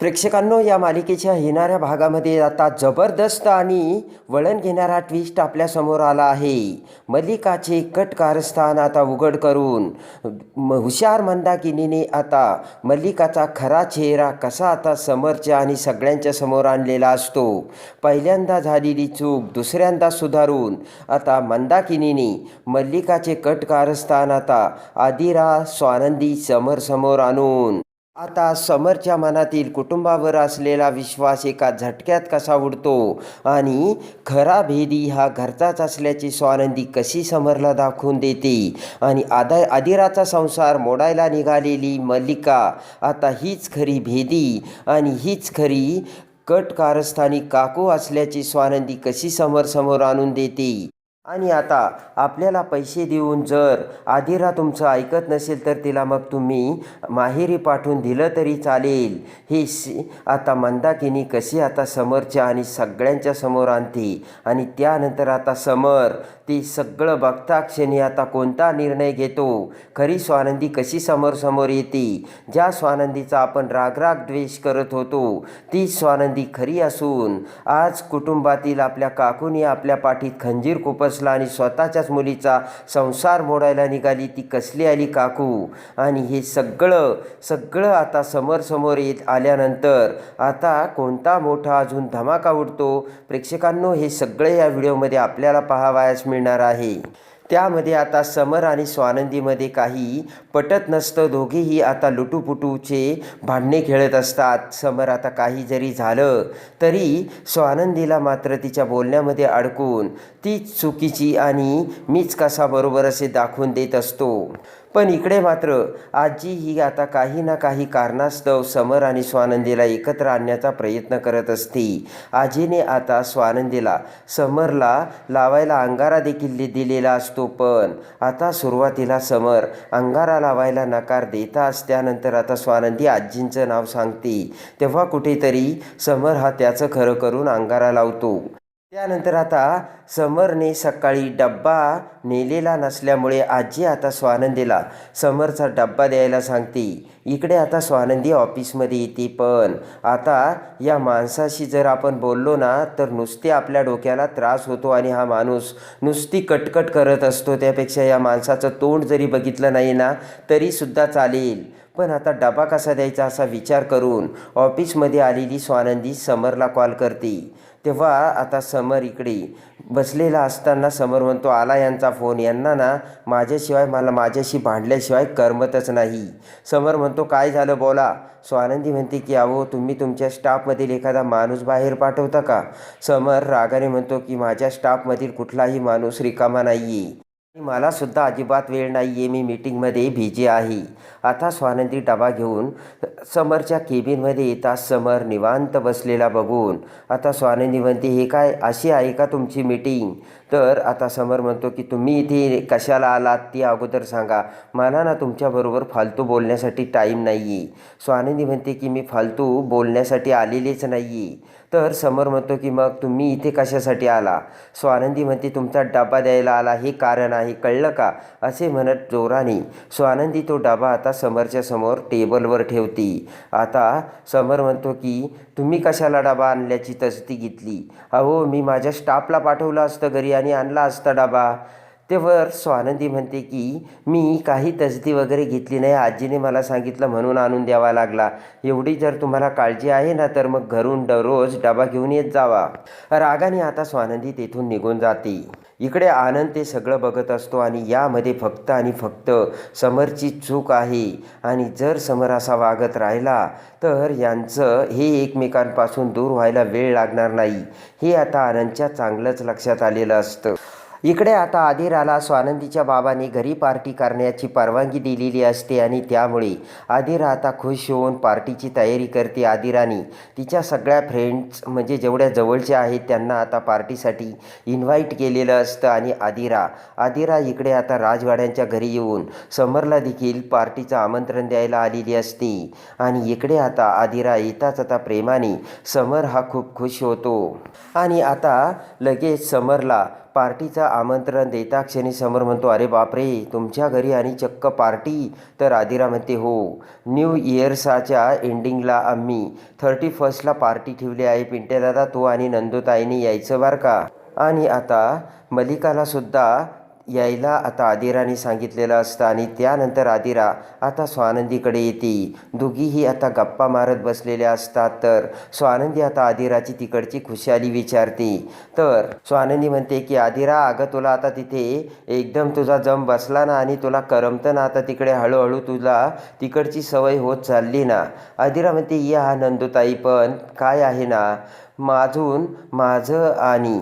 प्रेक्षकांनो या मालिकेच्या येणाऱ्या भागामध्ये आता जबरदस्त आणि वळण घेणारा ट्विस्ट आपल्यासमोर आला आहे. मल्लिकाचे कट कारस्थान आता उघड करून म- हुशार मंदाकिनीने आता मल्लिकाचा खरा चेहरा कसा आता समोरच्या आणि सगळ्यांच्या समोर आणलेला असतो. पहिल्यांदा झालेली चूक दुसऱ्यांदा सुधारून आता मंदाकिनीने मल्लिकाचे कट कारस्थान आता आदिरा स्वानंदी समोर समोर आणून आता समरच्या मनातील कुटुंबावर असलेला विश्वास एका झटक्यात कसा उडतो? आणि खरा भेदी हा घरचाच असल्याची स्वानंदी कशी समरला दाखवून देते? आणि आदा आदिराचा संसार मोडायला निघालेली मल्लिका आता हीच खरी भेदी आणि हीच खरी कट कारस्थानी काकू असल्याची स्वानंदी कशी समोर समोर आणून देते? आणि आता आपल्याला पैसे देऊन जर आदिरा तुमचं ऐकत नसेल तर तिला मग तुम्ही माहेरी पाठवून दिलं तरी चालेल. हे सी आता मंदाकिनी कशी आता समरच्या आणि सगळ्यांच्या समोर आणते आणि त्यानंतर आता समर ते सगळं बघता क्षणी आता कोणता निर्णय घेतो? खरी स्वानंदी कशी समोर समोर येते? ज्या स्वानंदीचा आपण रागराग द्वेष करत होतो ती स्वानंदी खरी असून आज कुटुंबातील आपल्या काकूनी आपल्या पाठीत खंजीर खुपसला आणि स्वतःच्याच मुलीचा संसार मोडायला निघाली ती कसली आली काकू? आणि हे सगळं सगळं आता समोर समोर येत आल्यानंतर आता कोणता मोठा अजून धमाका उडतो? प्रेक्षकांनो हे सगळे या व्हिडिओमध्ये आपल्याला पाहावयास मिळणार आहे. त्यामध्ये आता समर आणि स्वानंदीमध्ये काही पटत नसतं. दोघेही आता लुटूपुटूचे भांडणे खेळत असतात. समर आता काही जरी झालं तरी स्वानंदीला मात्र तिच्या बोलण्यामध्ये अडकून तीच चुकीची आणि मीच कसा बरोबर असे दाखवून देत असतो. पण इकडे मात्र आजी ही आता काही ना काही कारणास्तव समर आणि स्वानंदीला एकत्र आणण्याचा प्रयत्न करत असते. आजीने आता स्वानंदीला समरला लावायला अंगारा देखील दिलेला असतो पण आता सुरुवातीला समर अंगारा लावायला नकार देताच त्यानंतर आता स्वानंदी आजींचं नाव सांगते. तेव्हा कुठेतरी समर हा त्याचं खरं करून अंगारा लावतो. त्यानंतर आता समरने सकाळी डब्बा नेलेला नसल्यामुळे आजी आता स्वानंदीला समरचा डब्बा द्यायला सांगते. इकडे आता स्वानंदी ऑफिसमध्ये येते पण आता या माणसाशी जर आपण बोललो ना तर नुसते आपल्या डोक्याला त्रास होतो आणि हा माणूस नुसती कटकट करत असतो. त्यापेक्षा या माणसाचं तोंड जरी बघितलं नाही ना तरीसुद्धा चालेल. पण आता डबा कसा द्यायचा असा विचार करून ऑफिसमध्ये आलेली स्वानंदी समरला कॉल करते. तेव्हा आता समर इकडे बसलेला असताना समर म्हणतो आला यांचा फोन यांना ना माझ्याशिवाय मला माझ्याशी भांडल्याशिवाय करमतच नाही. समर म्हणतो काय झालं बोला. स्वानंदी म्हणते की अहो तुम्ही तुमच्या स्टाफमधील एखादा माणूस बाहेर पाठवता का? समर रागाने म्हणतो की माझ्या स्टाफमधील कुठलाही माणूस रिकामा नाही आहे मला सुद्धा अजिबात वेळ नाही आहे मी मीटिंगमध्ये भिजे आहे. आता स्वानंदी डबा घेऊन समरच्या केबिनमध्ये येता समर निवांत बसलेला बघून आता स्वानंदी म्हणते हे काय अशी आहे का तुमची मीटिंग? तर आता समर म्हणतो की तुम्ही इथे कशाला आलात ती अगोदर सांगा. मला ना तुमच्याबरोबर फालतू बोलण्यासाठी टाईम नाही आहे स्वानंदी म्हणते की मी फालतू बोलण्यासाठी आलेलीच नाही आहे तर समर म्हणतो की मग तुम्ही इथे कशासाठी आला? स्वानंदी म्हणते तुमचा डबा द्यायला आला हे कारण आहे कळलं का? असे म्हणत जोराने स्वानंदी तो डबा आता समरच्या समोर टेबलवर ठेवते. आता समर म्हणतो की तुम्ही कशाला डबा आणल्याची तसदी घेतली? अहो मी माझ्या स्टाफला पाठवलं असतं घरी आणि आणला असता डबा. तेव्हा स्वानंदी म्हणते की मी काही तसदी वगैरे घेतली नाही. आजीने मला सांगितलं म्हणून आणून द्यावा लागला. एवढी जर तुम्हाला काळजी आहे ना तर मग घरून दररोज डबा घेऊन येत जावा. रागाने आता स्वानंदी तेथून निघून जाते. इकडे आनंद ते सगळं बघत असतो आणि यामध्ये फक्त आणि फक्त समरची चूक आहे. आणि जर समर असा वागत राहिला तर यांचं हे एकमेकांपासून दूर व्हायला वेळ लागणार नाही. हे आता आनंदच्या चांगलंच लक्षात आलेलं असतं. इकडे आता आदिराला स्वानंदीच्या बाबांनी घरी पार्टी करण्याची परवानगी दिलेली असते आणि त्यामुळे आदिरा आता खुश होऊन पार्टीची तयारी करते आदिराने. तिच्या सगळ्या फ्रेंड्स म्हणजे जेवढ्या जवळच्या आहेत त्यांना आता पार्टीसाठी इन्व्हाइट केलेलं असतं आणि आदिरा आदिरा इकडे आता राजवाड्यांच्या घरी येऊन समरला देखील पार्टीचं आमंत्रण द्यायला आलेली असते. आणि इकडे आता आदिरा येताच आता प्रेमाने समर हा खूप खुश होतो. आणि आता लगेच समरला पार्टीचं आमंत्रण देता क्षणी समोर म्हणतो अरे बापरे तुमच्या घरी आणि चक्क पार्टी. तर आदिरा म्हणते हो न्यू इयर्साच्या एंडिंगला आम्ही थर्टी फर्स्टला पार्टी ठेवली आहे. पिंट्या दादा तू आणि नंदुताईने यायचं बरं का? आणि आता मलिकालासुद्धा यायला आता आदिराने सांगितलेलं असतं आणि त्यानंतर आदिरा आता स्वानंदीकडे येते. दोघीही आता गप्पा मारत बसलेल्या असतात तर स्वानंदी आता आदिराची तिकडची खुशाली विचारते. तर स्वानंदी म्हणते की आदिरा अगं तुला आता तिथे एकदम तुझा जम बसला ना आणि तुला करमतं ना आता तिकडे हळूहळू तुला तिकडची सवय होत चालली ना. आदिरा म्हणते या नंदुताई पण काय आहे ना? माझून माझं आणि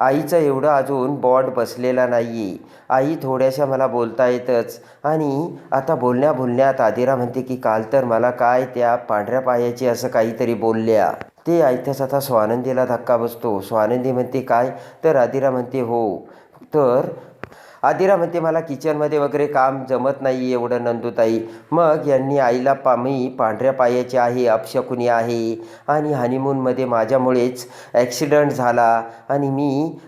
आईचं एवढं अजून बॉड बसलेला नाही आहे आई थोड्याशा मला बोलता येतच. आणि आता बोलण्या बोलण्यात आदिरा म्हणते की काल तर मला काय त्या पांढऱ्या पायाची असं काहीतरी बोलल्या. ते ऐकताच आता स्वानंदीला धक्का बसतो. स्वानंदी म्हणते काय? तर आदिरा म्हणते हो. तर आदिरा म्हणते मला किचनमध्ये वगैरे काम जमत नाही एवढं नंदुताई. मग यांनी आईला पा मी पांढऱ्या पायाची आहे अपशकुनी आहे. आणि हनीमूनमध्ये माझ्यामुळेच ॲक्सिडंट झाला. आणि मी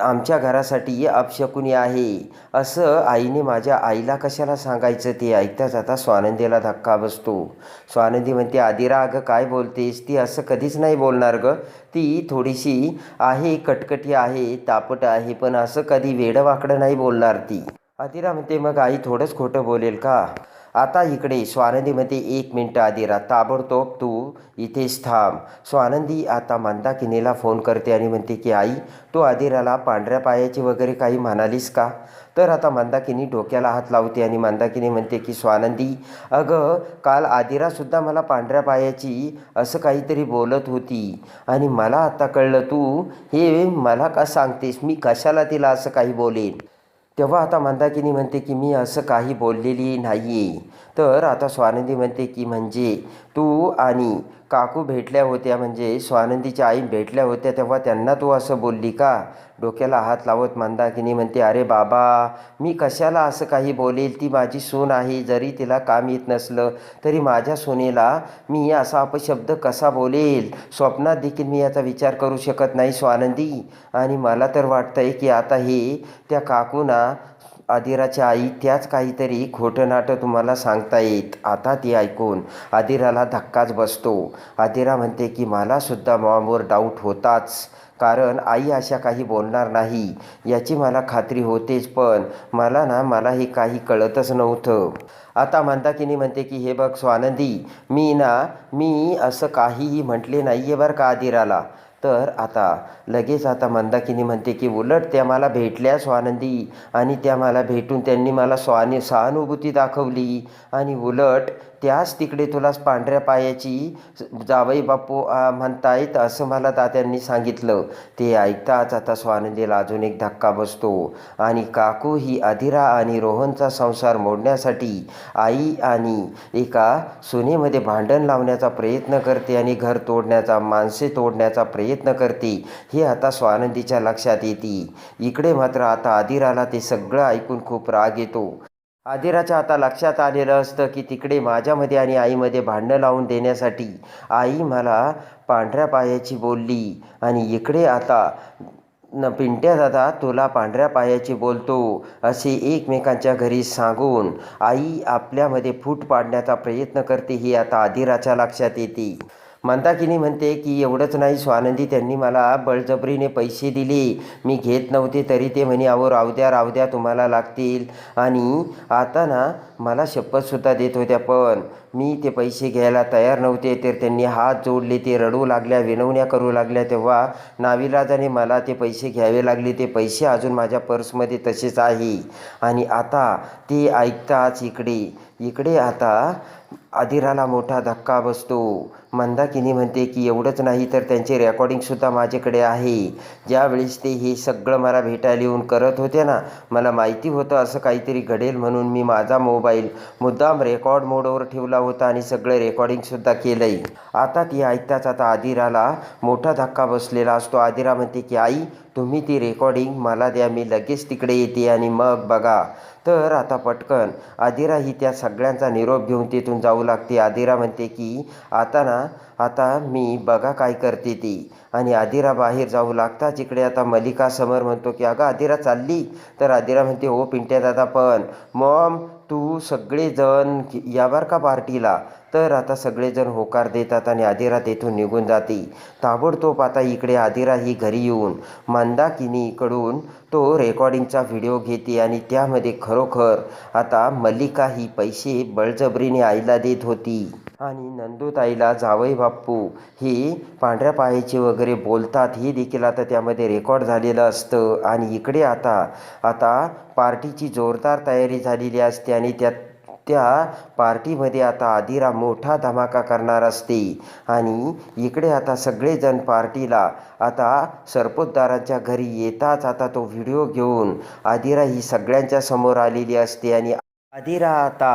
आमच्या घरासाठी अपशकुनी आहे. असं आईने माझ्या आईला कशाला सांगायचं ते ऐकताच आता स्वानंदीला धक्का बसतो. स्वानंदी म्हणते आदिरा अगं काय बोलतेस? ती असं कधीच नाही बोलणार गं. ती थोडीशी आहे कटकटी आहे तापट आहे पण असं कधी वेडवाकडं नाही बोलणार ती. अतिरा म्हणते मग आई थोडंच खोटं बोलेल का? आता इकडे स्वानंदीमध्ये एक मिनटं आदिरा ताबडतोब तू इथेच थांब. स्वानंदी आता मंदाकिनीला फोन करते आणि म्हणते की आई तू आदिराला पांढऱ्या पायाची वगैरे काही म्हणालीस का? तर आता मंदाकिनी डोक्याला हात लावते आणि मंदाकिनी म्हणते की स्वानंदी अगं काल आदिरासुद्धा मला पांढऱ्या पायाची असं काहीतरी बोलत होती आणि मला आता कळलं तू हे मला का सांगतेस? मी कशाला तिला असं काही बोलेन? तेव्हा आता मंदाकिनी म्हणते की मी असं काही बोललेली नाही आहे तर आता स्वानंदी म्हणते की म्हणजे तू आणि काकू भेटल्या होत्या म्हणजे स्वानंदीच्या आई भेटल्या होत्या तेव्हा त्यांना तू असं बोलली का? डोक्याला हात लावत मंदाकिनी म्हणते अरे बाबा मी कशाला असं काही बोलेल? ती माझी सून आहे जरी तिला काम येत नसलं तरी माझ्या सुनेला मी असा अपशब्द कसा बोलेल? स्वप्नात देखील मी याचा विचार करू शकत नाही स्वानंदी. आणि मला तर वाटतंय की आता हे त्या काकूना आदिराच्या आई त्याच काहीतरी खोटं नाटं तुम्हाला सांगता येत. आता ती ऐकून आदिराला धक्काच बसतो. आदिरा म्हणते की मलासुद्धा मॉमवर डाऊट होताच. कारण आई अशा काही बोलणार नाही. याची मला खात्री होतेच पण मला ना मला हे काही कळतच नव्हतं. आता मंदाकिनी म्हणते की हे बघ स्वानंदी मी ना मी असं काहीही म्हटले नाही आहे बरं का आदिराला. तर आता लगेच आता मंदाकिनी म्हणते की उलट त्या मला भेटल्या स्वानंदी आणि त्या मला भेटून त्यांनी मला स्वानी सहानुभूती दाखवली. आणि उलट त्याच तिकडे तुला पांढऱ्या पायाची जावई बापू म्हणतायत असं मला तात्यांनी सांगितलं. ते ऐकताच आता स्वानंदीला अजून एक धक्का बसतो. आणि काकू ही अधिरा आणि रोहनचा संसार मोडण्यासाठी आई आणि एका सुनेमध्ये भांडण लावण्याचा प्रयत्न करते आणि घर तोडण्याचा माणसे तोडण्याचा प्रयत्न करते हे आता स्वानंदीच्या लक्षात येते. इकडे मात्र आता अधिराला ते सगळं ऐकून खूप राग येतो. आदिराच्या आता लक्षात आलेलं असतं की तिकडे माझ्यामध्ये आणि आईमध्ये भांडणं लावून देण्यासाठी आई मला पांढऱ्या पायाची बोलली. आणि इकडे आता न पिंट्या दादा तुला पांढऱ्या पायाची बोलतो असे एकमेकांच्या घरी सांगून आई आपल्यामध्ये फूट पाडण्याचा प्रयत्न करते ही आता आदिराच्या लक्षात येते. मंदाकिनी म्हणते की एवढंच नाही स्वानंदी त्यांनी मला बळजबरीने पैसे दिले. मी घेत नव्हते तरी ते म्हणे अहो रावद्या रावद्या तुम्हाला लागतील. आणि आता ना मला शपथसुद्धा देत होत्या पण मी ते पैसे घ्यायला तयार नव्हते तर त्यांनी हात जोडले ते रडू लागल्या विनवण्या करू लागल्या. तेव्हा नाविलाजाने मला ते पैसे घ्यावे लागले. ते पैसे अजून माझ्या पर्समध्ये तसेच आहे. आणि आता ते ऐकताच इकडे इकडे आता आदिराला मोठा धक्का बसतो. मंदाकिनी म्हणते की एवढंच नाही तर त्यांचे रेकॉर्डिंगसुद्धा माझ्याकडे आहे. ज्यावेळेस ते हे सगळं मला भेटायला येऊन करत होते ना मला माहिती होतं असं काहीतरी घडेल म्हणून मी माझा मोबाईल मुद्दाम रेकॉर्ड मोडवर ठेवला होता आणि सगळं रेकॉर्डिंगसुद्धा केलं आहे आता ती ऐकताच आता आदिराला मोठा धक्का बसलेला असतो. आदिरा म्हणते की आई तुम्ही ती रेकॉर्डिंग मला द्या मी लगेच तिकडे येते आणि मग बघा. तर आता पटकन आदिरा ही त्या सगळ्यांचा निरोप घेऊन तिथून जाऊ लागते. आदिरा म्हणते की आता ना आता मी बघा काय करते ती. आणि आदिरा बाहेर जाऊ लागता जिकडे आता मलिका समर म्हणतो की अगं आदिरा चालली. तर आदिरा म्हणते हो पिंट्या दादा पण मॉम तू सगळेजण या बर का पार्टीला? तर आता सगळेजण होकार देतात आणि आदिरा तेथून निघून जाते. ताबडतोब आता इकडे आदिरा ही घरी येऊन मंदाकिनीकडून तो रेकॉर्डिंगचा व्हिडिओ घेते आणि त्यामध्ये खरोखर आता मल्लिका ही पैसे बळजबरीने आईला देत होती. आणि नंदूताईला जावई बाप्पू ही पांढऱ्या पायाचे वगैरे बोलतात हे देखील आता त्यामध्ये रेकॉर्ड झालेलं असतं. आणि इकडे आता आता पार्टीची जोरदार तयारी झालेली असते आणि त्यात त्या पार्टीमध्ये आता आदिरा मोठा धमाका करणार असते. आणि इकडे आता सगळेजण पार्टीला आता सरपोतदाराच्या घरी येताच आता तो व्हिडिओ घेऊन आदिरा ही सगळ्यांच्या समोर आलेली असते आणि आदिरा आता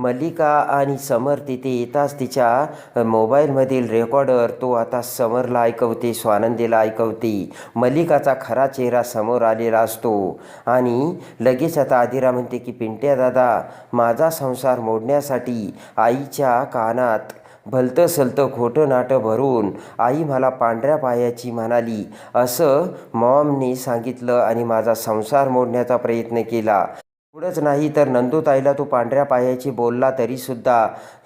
मल्लिका आणि समर तिथे येताच तिच्या मोबाईलमधील रेकॉर्डर तो आता समरला ऐकवते स्वानंदीला ऐकवते. मल्लिकाचा खरा चेहरा समोर आलेला असतो. आणि लगेच आता आदिरा म्हणते की पिंट्या दादा माझा संसार मोडण्यासाठी आईच्या कानात भलतं सलतं खोटं नाटं भरून आई मला पांढऱ्या पायाची म्हणाली. असं मॉमने सांगितलं आणि माझा संसार मोडण्याचा प्रयत्न केला. एवढंच नाही तर नंदूताईला तो पांढऱ्या पायाची बोलला तरीसुद्धा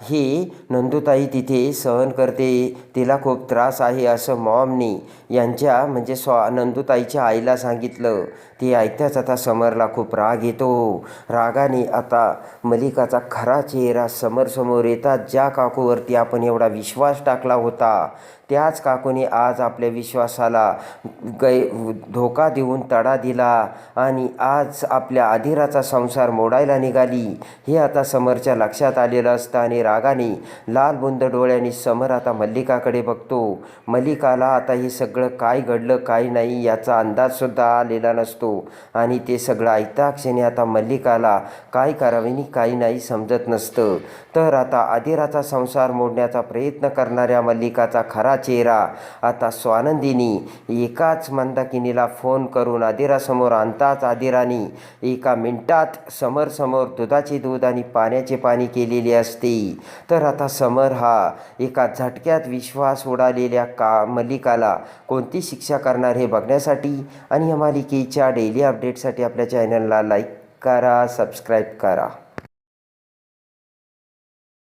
हे नंदूताई तिथे सहन करते. तिला खूप त्रास आहे असं मॉमनी यांच्या म्हणजे स्वा नंदूताईच्या आईला सांगितलं. ते ऐकताच आता समरला खूप राग येतो. रागाने आता मलिकाचा खरा चेहरा समरसमोर येतात. ज्या काकूवरती आपण एवढा विश्वास टाकला होता त्याच काकूने आज आपल्या विश्वासाला गै धोका देऊन तडा दिला आणि आज आपल्या अधिराचा संसार मोडायला निघाली. हे आता समरच्या लक्षात आलेलं असतं आणि रागाने लाल बुंद डोळ्यांनी समर आता मल्लिकाकडे बघतो. मल्लिकाला आता हे सगळं काय घडलं काय नाही याचा अंदाजसुद्धा आलेला नसतो आणि ते सगळं ऐकता क्षणी आता मल्लिकाला काय करावेनी काही नाही समजत नसतं. तर आता अधिराचा संसार मोडण्याचा प्रयत्न करणाऱ्या मल्लिकाचा खरा चेहरा. आता स्वानंदिनी एकाच मंदाकिनीला फोन करून आदिरासमोर आणताच आदिरानी एका मिनटात समरसमोर दुधाचे दूध आणि पाण्याचे पाणी केलेले असते. तर आता समर हा एका झटक्यात विश्वास उडालेल्या का मल्लिकाला कोणती शिक्षा करणार हे बघण्यासाठी आणि या मालिकेच्या डेली अपडेटसाठी आपल्या चॅनलला लाईक करा सबस्क्राईब करा.